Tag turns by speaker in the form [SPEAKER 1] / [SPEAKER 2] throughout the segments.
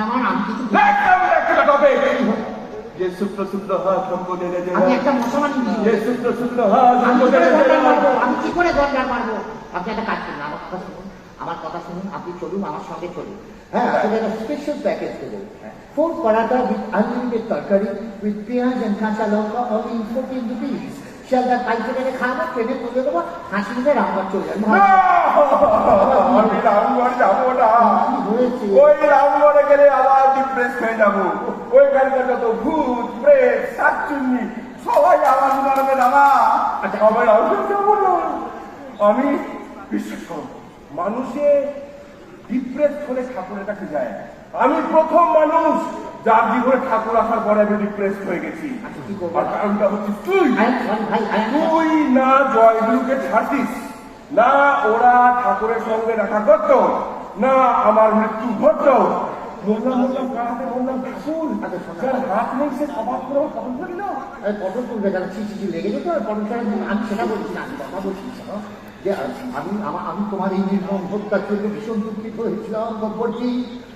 [SPEAKER 1] আমার আমি কি করে দরকার মারবো? একটা কাজ আমার কথা শুনুন আমার কথা শুনুন আপনি চলুন আমার সঙ্গে চলুন। হ্যাঁ। একটা স্পেশাল প্যাকেজ দেবো। ফোর পরাটা উইথ আনলিমিটেড তরকারি উইথ পেঁয়াজ অ্যান্ড কাঁচা লঙ্কা রুপিস শিয়ালদার পাইতে গেলে খাওয়াবো ট্রেনে তুলে দেবো হাসি মুখে চলে যাবে!
[SPEAKER 2] আমি রামগড় যাব না। ওই রামগড়ে গেলে আবার ডিপ্রেস হয়ে যাব। ওইখানকার যত ভূত প্রেত শাকচুন্নি সবাই মারবে
[SPEAKER 1] আচ্ছা।
[SPEAKER 2] না। আমি বিশ্বাস করো মানুষে ডিপ্রেস হলে ঠাকুরের কাছে যায়। আমি প্রথম মানুষ যার জীবনে ঠাকুর আসার পরে আমি ডিপ্রেস হয়ে গেছি।
[SPEAKER 1] আচ্ছা,
[SPEAKER 2] আর কারণটা হচ্ছে তুই। তুই না জয়গুরুকে ছাড়তিস না ওরা ঠাকুরের সঙ্গে দেখা করত না আমার মৃত্যু ঘটত। বললাম বললাম বললাম ঠাকুর।
[SPEAKER 1] আচ্ছা।
[SPEAKER 2] যার হাত নেই সে সবাই করে কখন করি না।
[SPEAKER 1] পটল ছি ছি লেগে যেত। আর পটল আমি সেটা বলছি না আমি কথা বলছি যে আমি আমি তোমার এই নির্মম হত্যার জন্য ভীষণ দুঃখিত হয়েছিলাম গব্বরজি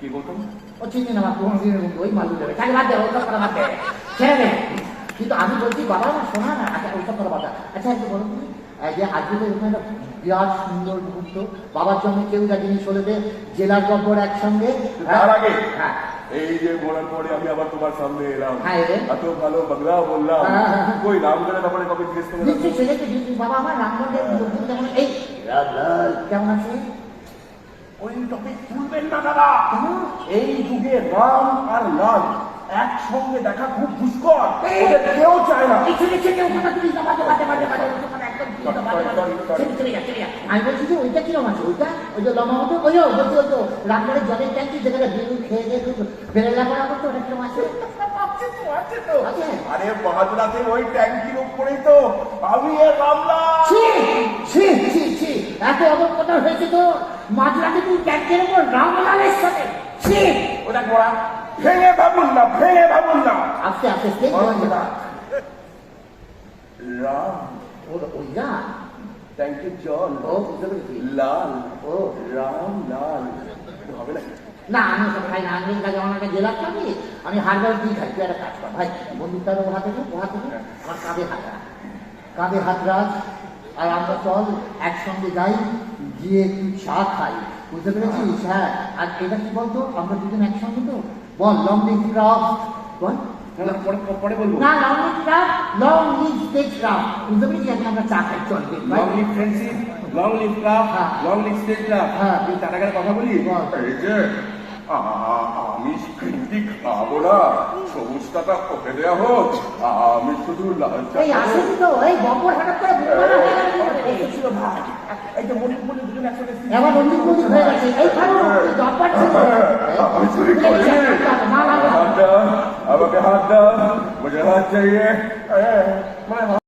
[SPEAKER 2] কি গৌতম
[SPEAKER 1] ও চিনি না আমার পুরোনো ওই মালু দেবে তাহলে বাদ দে ওইসব কথা বাদ দে। ছেড়ে দে। কিন্তু আমি বলছি বাবা না শোনা না। আচ্ছা ওইসব কথা বাদ আচ্ছা একটু বলুন তো, এই যে আজকে তো একটা বিরাট সুন্দর মুহূর্ত বাবার জন্য কেউ যায়নি চলে দে জেলার গব্বর একসঙ্গে।
[SPEAKER 2] তার আগে?
[SPEAKER 1] হ্যাঁ।
[SPEAKER 2] এই যে বলার পরে আমি আবার তোমার সামনে এলাম।
[SPEAKER 1] হ্যাঁ।
[SPEAKER 2] এত ভালো বাংলা বললাম।
[SPEAKER 1] হ্যাঁ, হ্যাঁ, হ্যাঁ।
[SPEAKER 2] কই ব্যাপারে কবে জিজ্ঞেস করলাম
[SPEAKER 1] বাবা আমার লোকজন কেমন এই কেমন আছে
[SPEAKER 2] ওই টপিক তুলবেন না দাদা। এই যুগে রাম আর লাল একসঙ্গে দেখা খুব দুষ্কর। কেউ চায় না।
[SPEAKER 1] তুলিস বাজে, বাজে, বাজে, বাজে, যা, চলে যা। আমি বলছি যে ওইটা কিরম আছে? ওইটা ওই যে লম্বা মতো? ওই বলছি ওই তো রান্নার জলের ট্যাঙ্কি যেখানে বেলুন খেয়ে গিয়ে বেরেলা করা করতো ওটা কিরম আছে?
[SPEAKER 2] আছে তো, আছে আরে ওই ট্যাঙ্কির উপরেই তো আমি এ রামলাল
[SPEAKER 1] ছি ছি ছি ছি। এত অবজ্ঞতা হয়েছে তো? মাঝরাতে তুই ট্যাঙ্কের উপর রামলালের সাথে ছি
[SPEAKER 2] ওটা গোড়া ভেঙে ভাবুন না ভেঙে ভাবুন না।
[SPEAKER 1] আস্তে আস্তে।
[SPEAKER 2] রাম।
[SPEAKER 1] ওই না
[SPEAKER 2] ট্যাঙ্কির
[SPEAKER 1] ও
[SPEAKER 2] লাল।
[SPEAKER 1] ও।
[SPEAKER 2] রাম লাল। হবে না?
[SPEAKER 1] না আমি ওসব খাই না আমি কাজে আমার কাছে জেলার খাবি আমি হারবার দিয়ে খাই তুই একটা কাজ কর। ভাই বন্ধুটার ও হাতে নে, ও হাতে নে, আমার কাঁধে হাত রাখ। কাঁধে হাত রাখ। আর আমরা চল একসঙ্গে যাই। গিয়ে একটু চা খাই বুঝতে পেরেছিস? হ্যাঁ আর এটা কি বলতো? আমরা দুজন একসঙ্গে তো? বল লং লিভ ক্রাফট বল।
[SPEAKER 2] না, পরে পরে বলব।
[SPEAKER 1] না long live long live stage craft বুঝতে পেরেছিস? আজকে আমরা চা খাই চল।
[SPEAKER 2] Long live friendship long live
[SPEAKER 1] হ্যাঁ।
[SPEAKER 2] লং লিভ
[SPEAKER 1] হ্যাঁ।
[SPEAKER 2] তুই তার কথা বলি। এই যে আমি হিন্দি খাব না। সবুজ টাকা ওকে দেওয়া হোক। আমি শুধু
[SPEAKER 1] এই আসুন তো এই বপর হঠাৎ করে
[SPEAKER 2] ছিল ভাই এই দুজন একসাথে
[SPEAKER 1] এবার হয়ে গেছে। এই ছিল।
[SPEAKER 2] আমি চুরি হাত দাও আমাকে হাত দাও। মুঝে হাত চাইয়ে। মানে